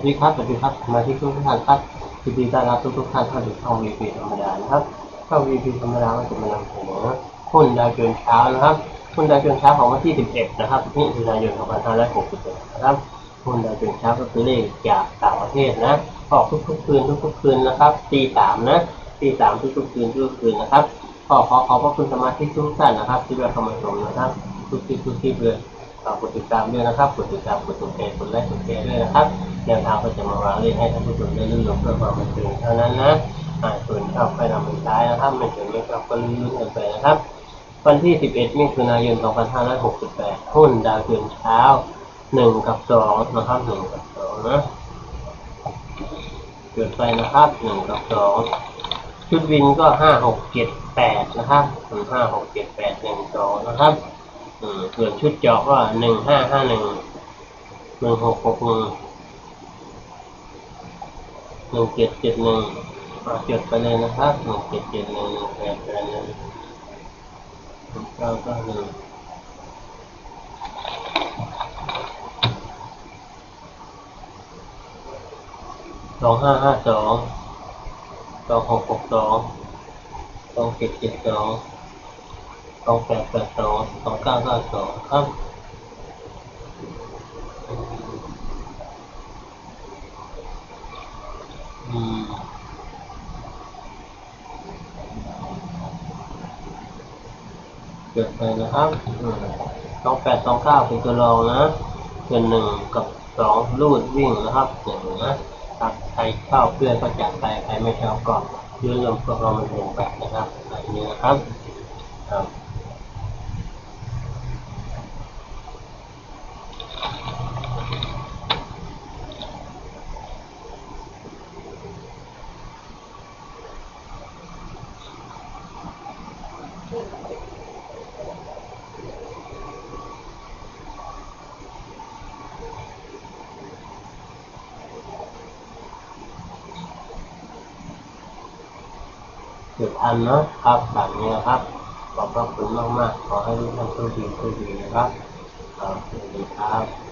วัสดีครับสวัสดีครับสมาชิกทุกท่านครับยินดีต้อนรับทุกทุกๆท่านเข้าสู่ช่อง VP ธรรมดานะครับช่อง VP ธรรมดาก็จะมานำเสนอหุ้นดาวโจนเช้านะครับหุ้นดาวโจนเช้าของวันที่ 11 นะครับมิถุนายน2561นะครับหุ้นดาวโจนเช้าก็คือเลขจากต่างประเทศนะออกทุกๆคืนทุกๆคืนนะครับตีสามนะตีสามทุกๆคืนทุกๆคืนนะครับก็ขอขอบพระคุณสมาชิกทุกท่านนะครับ ที่ได้เข้ามาชมนะครับทุกที่ทุกที่เลย กกดติดตามด้วยนะครับ กดติดตาม กดถูกใจกดไลค์ กดแชร์ด้วยนะครับแนวทางก็จะมาวางเล่นให้ท่านผู้ชมได้ลื่นลงเพื่อความบันเทิงเท่านั้นนะอ่าส่วนชอบไปนำไปใช้ายนะครับไม่ส่วนไม่ชอบก็ลื่นกันไปนะครับ วันที่ 11 มิถุนายน 2568 หุ้นดาวเทียมเช้า 1 กับ 2 นะครับ 1 กับ 2 นะเกิดไปนะครับ 1 กับ 2 ชุดวินก็ 5 6 7 8 นะครับ5 6 7 8 1 2 นะครับ ส่วนชุดเจาะก็หนึ่งห้าห้าหนึ่งหนึ่งหกหกหนึ่งหนึ่งเจ็ดเจ็ดหนึ่งจดไปเลยนะครับหนึ่งเจ็ดเจ็ดหนึ่งหนึ่งแปดแปดหนึ่งหนึ่งเก้าเก้าหนึ่งสองห้าห้าสองสองหกหกสองสองเจ็ดเจ็ดสอง สองแปดแปดสองสองเก้าเก้าสองครับอืมเกิดไปนะครับอืมสองแปดสองเก้าเป็นตัวรองนะส่วนหนึ่งกับสองรูดวิ่งนะครับหนึ่งนะครับใครชอบเพื่อนก็จัดไปใครไม่ชอบก็ยืนลงพวกเรามันเห็นแบบนะครับแบบนี้นะครับครับ จุดอันเนาะครับแบบนี้นะครับ ขอบพระคุณมากๆขอให้ทุกท่านโชคดีโชคดีนะครับครับสวัสดีครับ